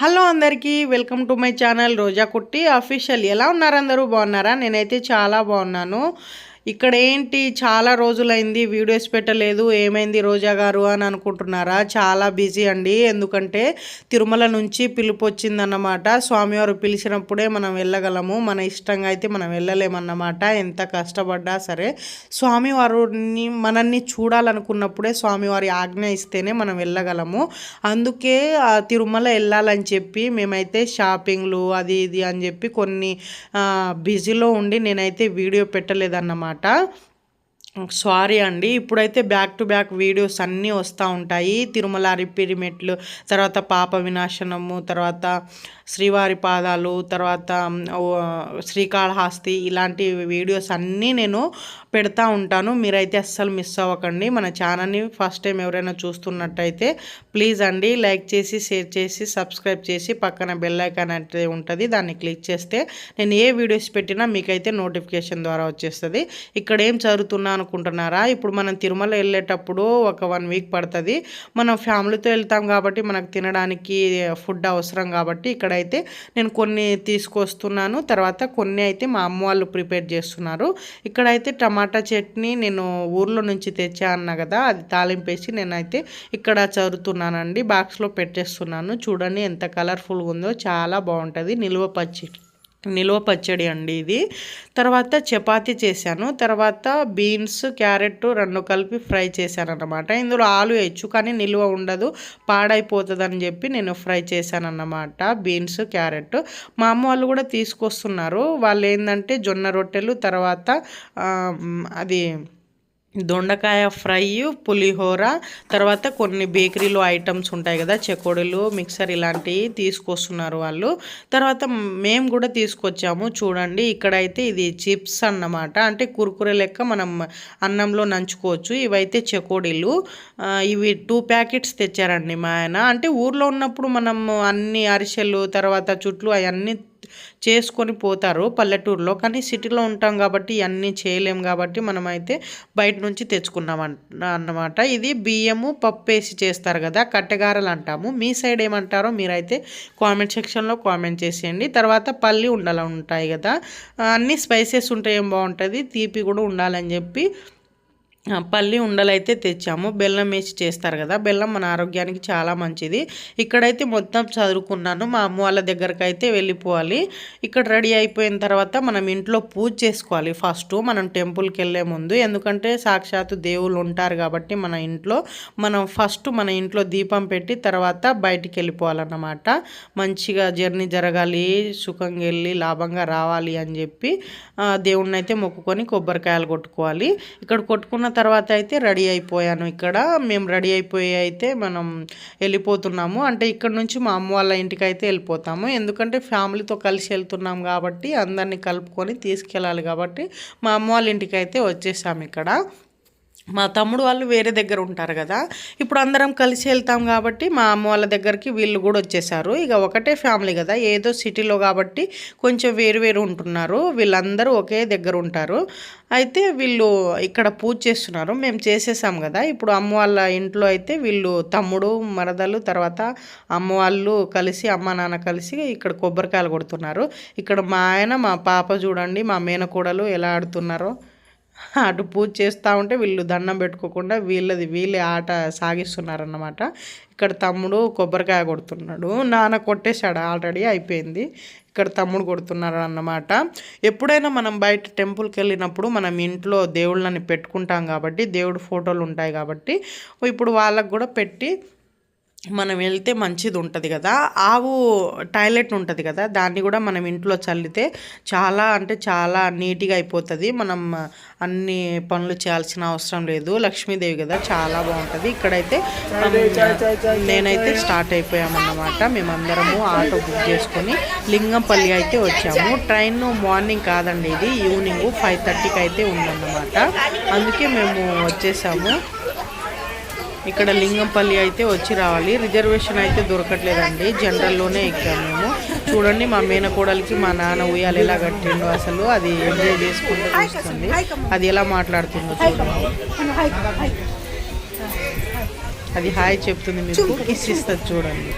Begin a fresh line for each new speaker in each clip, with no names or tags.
Hello అందరికీ welcome to my channel Roja Kutty. Official ఎలా ఉన్నారు అందరూ? బాగున్నారా? నేనైతే చాలా బాగున్నాను. ఇక్కడ ఏంటి చాలా రోజులైంది వీడియోస్ పెట్టలేదు ఏమైంది రోజా గారు అని అనుకుంటున్నారా? చాలా బిజీ అండి. ఎందుకంటే తిరుమల నుంచి పిలుపు వచ్చిందన్నమాట స్వామివారు పిలిచినప్పుడే మనం వెళ్ళగలము. మన ఇష్టంగా అయితే మనం వెళ్ళలేమన్నమాట. ఎంత కష్టపడ్డా సరే స్వామివారిని మనల్ని చూడాలనుకున్నప్పుడే స్వామివారి ఆజ్ఞ ఇస్తేనే మనం వెళ్ళగలము. అందుకే తిరుమల వెళ్ళాలని చెప్పి మేమైతే షాపింగ్లు అది ఇది అని చెప్పి కొన్ని బిజీలో ఉండి నేనైతే వీడియో పెట్టలేదన్నమాట. అనమాట సారీ అండి. ఇప్పుడైతే బ్యాక్ టు బ్యాక్ వీడియోస్ అన్నీ వస్తూ ఉంటాయి. తిరుమల రిపిరిమెట్లు తర్వాత పాప వినాశనము తర్వాత శ్రీవారి పాదాలు తర్వాత శ్రీకాళహస్తి ఇలాంటి వీడియోస్ అన్నీ నేను పెడతా ఉంటాను. మీరైతే అస్సలు మిస్ అవ్వకండి. మన ఛానల్ని ఫస్ట్ టైం ఎవరైనా చూస్తున్నట్టయితే ప్లీజ్ అండి లైక్ చేసి షేర్ చేసి సబ్స్క్రైబ్ చేసి పక్కన బెల్ ఐకాన్ అయితే ఉంటుంది. దాన్ని క్లిక్ చేస్తే నేను ఏ వీడియోస్ పెట్టినా మీకైతే నోటిఫికేషన్ ద్వారా వచ్చేస్తుంది. ఇక్కడ ఏం చదువుతున్నాను అనుకుంటున్నారా? ఇప్పుడు మనం తిరుమల వెళ్ళేటప్పుడు ఒక వన్ వీక్ పడుతుంది. మనం ఫ్యామిలీతో వెళ్తాం కాబట్టి మనకు తినడానికి ఫుడ్ అవసరం కాబట్టి ఇక్కడైతే నేను కొన్ని తీసుకొస్తున్నాను. తర్వాత కొన్ని అయితే మా అమ్మ వాళ్ళు ప్రిపేర్ చేస్తున్నారు. ఇక్కడైతే టమాటా చట్నీ నేను ఊర్లో నుంచి తెచ్చా అన్నా కదా అది తాలింపేసి నేనైతే ఇక్కడ చదువుతున్నానండి. బాక్స్లో పెట్టేస్తున్నాను. చూడండి ఎంత కలర్ఫుల్గా ఉందో. చాలా బాగుంటుంది. నిల్వ పచ్చి నిల్వ పచ్చడి అండి ఇది. తర్వాత చపాతీ చేశాను. తర్వాత బీన్స్ క్యారెట్ రెండు కలిపి ఫ్రై చేశాను ఇందులో ఆలు వేయచ్చు కానీ నిల్వ ఉండదు పాడైపోతుందని చెప్పి నేను ఫ్రై చేశాను అన్నమాట బీన్స్ క్యారెట్. మా అమ్మ వాళ్ళు కూడా తీసుకొస్తున్నారు. వాళ్ళు ఏంటంటే జొన్న రొట్టెలు తర్వాత అది దొండకాయ ఫ్రై పులిహోర తర్వాత కొన్ని బేకరీలో ఐటమ్స్ ఉంటాయి కదా చెకోడీలు మిక్సర్ ఇలాంటివి తీసుకొస్తున్నారు వాళ్ళు. తర్వాత మేము కూడా తీసుకొచ్చాము. చూడండి ఇక్కడైతే ఇది చిప్స్ అన్నమాట. అంటే కురుకురే లెక్క మనం అన్నంలో నంచుకోవచ్చు. ఇవైతే చెకోడీలు. ఇవి టూ ప్యాకెట్స్ తెచ్చారండి మా ఆయన. అంటే ఊర్లో ఉన్నప్పుడు మనం అన్ని అరిసెలు తర్వాత చుట్లు అవన్నీ చేసుకొని పోతారు పల్లెటూరులో. కానీ సిటీలో ఉంటాం కాబట్టి ఇవన్నీ చేయలేం కాబట్టి మనమైతే బయట నుంచి తెచ్చుకున్నాం అన్నమాట. ఇది బియ్యము పప్పు వేసి చేస్తారు కదా కట్టెగారలు అంటాము. మీ సైడ్ ఏమంటారో మీరైతే కామెంట్ సెక్షన్లో కామెంట్ చేసేయండి. తర్వాత పల్లి ఉండాలి ఉంటాయి కదా అన్ని స్పైసెస్ ఉంటే ఏం బాగుంటుంది? తీపి కూడా ఉండాలని చెప్పి పల్లి ఉండలైతే తెచ్చాము. బెల్లం వేసి చేస్తారు కదా. బెల్లం మన ఆరోగ్యానికి చాలా మంచిది. ఇక్కడైతే మొత్తం చదువుకున్నాను. మా అమ్మ వాళ్ళ దగ్గరకు అయితే వెళ్ళిపోవాలి. ఇక్కడ రెడీ అయిపోయిన తర్వాత మనం ఇంట్లో పూజ చేసుకోవాలి ఫస్ట్. మనం టెంపుల్కి వెళ్ళే ముందు. ఎందుకంటే సాక్షాత్తు దేవుళ్ళు ఉంటారు కాబట్టి మన ఇంట్లో మనం ఫస్ట్ మన ఇంట్లో దీపం పెట్టి తర్వాత బయటికి వెళ్ళిపోవాలన్నమాట. మంచిగా జర్నీ జరగాలి సుఖంగా వెళ్ళి లాభంగా రావాలి అని చెప్పి దేవుణ్ణి అయితే మొక్కుకొని కొబ్బరికాయలు కొట్టుకోవాలి. ఇక్కడ కొట్టుకున్న తర్వాత అయితే రెడీ అయిపోయాను ఇక్కడ. మేము రెడీ అయిపోయి అయితే మనం వెళ్ళిపోతున్నాము. అంటే ఇక్కడ నుంచి మా అమ్మ వాళ్ళ ఇంటికి అయితే వెళ్ళిపోతాము. ఎందుకంటే ఫ్యామిలీతో కలిసి వెళ్తున్నాం కాబట్టి అందరినీ కలుపుకొని తీసుకెళ్ళాలి కాబట్టి మా అమ్మ వాళ్ళ ఇంటికి అయితే వచ్చేసాము ఇక్కడ. మా తమ్ముడు వాళ్ళు వేరే దగ్గర ఉంటారు కదా. ఇప్పుడు అందరం కలిసి వెళ్తాం కాబట్టి మా అమ్మ వాళ్ళ దగ్గరికి వీళ్ళు కూడా వచ్చేసారు. ఇక ఒకటే ఫ్యామిలీ కదా. ఏదో సిటీలో కాబట్టి కొంచెం వేరు వేరు ఉంటున్నారు. వీళ్ళందరూ ఒకే దగ్గర ఉంటారు. అయితే వీళ్ళు ఇక్కడ పూజ చేస్తున్నారు. మేము చేసేసాం కదా. ఇప్పుడు అమ్మ వాళ్ళ ఇంట్లో అయితే వీళ్ళు తమ్ముడు మరదలు తర్వాత అమ్మ వాళ్ళు కలిసి అమ్మ నాన్న కలిసి ఇక్కడ కొబ్బరికాయలు కొడుతున్నారు. ఇక్కడ మా ఆయన మా పాప చూడండి మా మేనకోడలు ఎలా ఆడుతున్నారో. అటు పూజ చేస్తూ ఉంటే వీళ్ళు దండం పెట్టుకోకుండా వీళ్ళది వీళ్ళే ఆట సాగిస్తున్నారన్నమాట. ఇక్కడ తమ్ముడు కొబ్బరికాయ కొడుతున్నాడు. నాన్న కొట్టేశాడు ఆల్రెడీ అయిపోయింది. ఇక్కడ తమ్ముడు కొడుతున్నారు అన్నమాట ఎప్పుడైనా మనం బయట టెంపుల్కి వెళ్ళినప్పుడు మనం ఇంట్లో దేవుళ్ళని పెట్టుకుంటాం కాబట్టి దేవుడు ఫోటోలు ఉంటాయి కాబట్టి ఇప్పుడు వాళ్ళకు కూడా పెట్టి మనం వెళ్తే మంచిది ఉంటుంది కదా. ఆవు టాయిలెట్ ఉంటుంది కదా. దాన్ని కూడా మనం ఇంట్లో చల్లితే చాలా అంటే చాలా నీట్గా అయిపోతుంది. మనం అన్ని పనులు చేయాల్సిన అవసరం లేదు. లక్ష్మీదేవి కదా చాలా బాగుంటుంది. ఇక్కడైతే నేనైతే స్టార్ట్ అయిపోయామన్నమాట. మేమందరము ఆటో బుక్ చేసుకొని లింగంపల్లి అయితే వచ్చాము. ట్రైన్ మార్నింగ్ కాదండి ఇది. ఈవినింగ్ ఫైవ్ థర్టీకి అయితే ఉందన్నమాట. అందుకే మేము వచ్చేసాము. ఇక్కడ లింగంపల్లి అయితే వచ్చి రావాలి. రిజర్వేషన్ అయితే దొరకట్లేదండి. జనరల్లోనే ఎక్కాము మేము. చూడండి మా మేనకోడలికి మా నాన్న ఉయ్యాలు ఎలా కట్టిండు అసలు. అది ఎంజాయ్ చేసుకుంటూ చూస్తుంది అది ఎలా మాట్లాడుతుందో అది హాయ్ చెప్తుంది మీకు. కిస్ ఇస్తుంది చూడండి.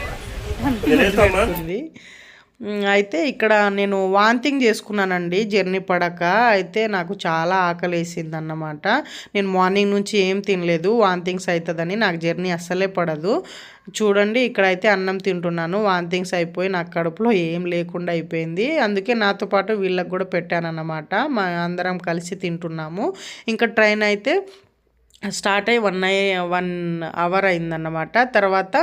అయితే ఇక్కడ నేను వాంతింగ్ చేసుకున్నానండి జర్నీ పడక. అయితే నాకు చాలా ఆకలి వేసింది అన్నమాట నేను మార్నింగ్ నుంచి ఏం తినలేదు వాంతింగ్స్ అవుతుందని నాకు జర్నీ అస్సలే పడదు. చూడండి ఇక్కడైతే అన్నం తింటున్నాను వాంతింగ్స్ అయిపోయి నాకు కడుపులో ఏం లేకుండా అయిపోయింది. అందుకే నాతో పాటు వీళ్ళకి కూడా పెట్టానన్నమాట. మా అందరం కలిసి తింటున్నాము. ఇంకా ట్రైన్ అయితే స్టార్ట్ అయ్యి వన్ అయ్యి వన్ అవర్ అయిందన్నమాట. తర్వాత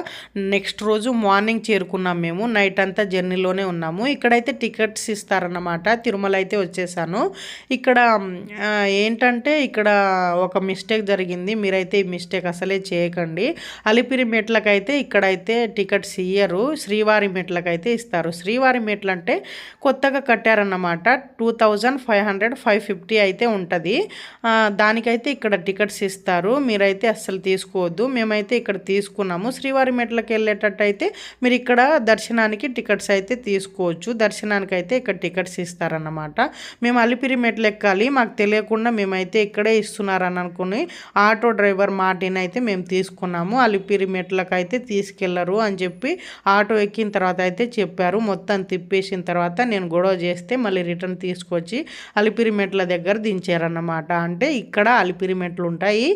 నెక్స్ట్ రోజు మార్నింగ్ చేరుకున్నాం మేము. నైట్ అంతా జర్నీలోనే ఉన్నాము. ఇక్కడైతే టికెట్స్ ఇస్తారన్నమాట. తిరుమల అయితే వచ్చేసాను. ఇక్కడ ఏంటంటే ఇక్కడ ఒక మిస్టేక్ జరిగింది. మీరైతే ఈ మిస్టేక్ అసలే చేయకండి. అలిపిరి మెట్లకైతే ఇక్కడైతే టికెట్స్ ఇయ్యరు. శ్రీవారి మెట్లకైతే ఇస్తారు. శ్రీవారి మెట్లు అంటే కొత్తగా కట్టారన్నమాట. Two thousand five hundred five fifty అయితే ఉంటుంది. దానికైతే ఇక్కడ టికెట్స్ ఇస్తారు. మీరైతే అస్సలు తీసుకోవద్దు. మేమైతే ఇక్కడ తీసుకున్నాము. శ్రీవారి మెట్లకి వెళ్ళేటట్టయితే మీరు ఇక్కడ దర్శనానికి టికెట్స్ అయితే తీసుకోవచ్చు. దర్శనానికి అయితే ఇక్కడ టికెట్స్ ఇస్తారన్నమాట. మేము అలిపిరి మెట్లు ఎక్కాలి. మాకు తెలియకుండా మేమైతే ఇక్కడే ఇస్తున్నారని అనుకుని ఆటో డ్రైవర్ మాటిని అయితే మేము తీసుకున్నాము. అలిపిరి మెట్లకు అయితే తీసుకెళ్ళరు అని చెప్పి ఆటో ఎక్కిన తర్వాత అయితే చెప్పారు. మొత్తం తిప్పేసిన తర్వాత నేను గొడవ చేస్తే మళ్ళీ రిటర్న్ తీసుకొచ్చి అలిపిరి మెట్ల దగ్గర దించారన్నమాట. అంటే ఇక్కడ అలిపిరి మెట్లు ఉంటాయి.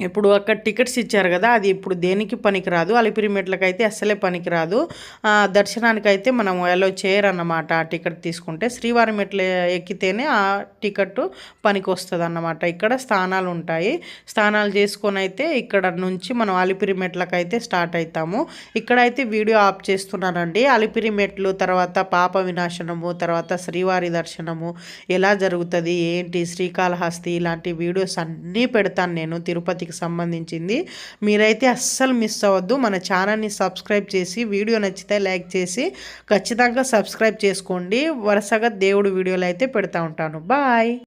ఇప్పుడు అక్కడ టికెట్స్ ఇచ్చారు కదా అది ఇప్పుడు దేనికి పనికిరాదు? అలిపిరిమెట్లకు అయితే అస్సలే పనికిరాదు. దర్శనానికి అయితే మనం అలో చేయరన్నమాట ఆ టికెట్ తీసుకుంటే. శ్రీవారి మెట్లు ఎక్కితేనే ఆ టికెట్ పనికి వస్తుంది అన్నమాట ఇక్కడ స్థానాలు ఉంటాయి స్థానాలు చేసుకొని అయితే ఇక్కడ నుంచి మనం అలిపిరి మెట్లకు అయితే స్టార్ట్ అవుతాము ఇక్కడైతే వీడియో ఆఫ్ చేస్తున్నానండి. అలిపిరి మెట్లు తర్వాత పాప వినాశనము తర్వాత శ్రీవారి దర్శనము ఎలా జరుగుతుంది ఏంటి శ్రీకాళహస్తి ఇలాంటి వీడియోస్ అన్నీ పెడతాను నేను తిరుపతి తిరుపతికి సంబంధించింది. మీరైతే అస్సలు మిస్ అవ్వద్దు. మన ఛానల్ని సబ్స్క్రైబ్ చేసి వీడియో నచ్చితే లైక్ చేసి ఖచ్చితంగా సబ్స్క్రైబ్ చేసుకోండి. వరుసగా దేవుడు వీడియోలు అయితే పెడతా ఉంటాను. బాయ్!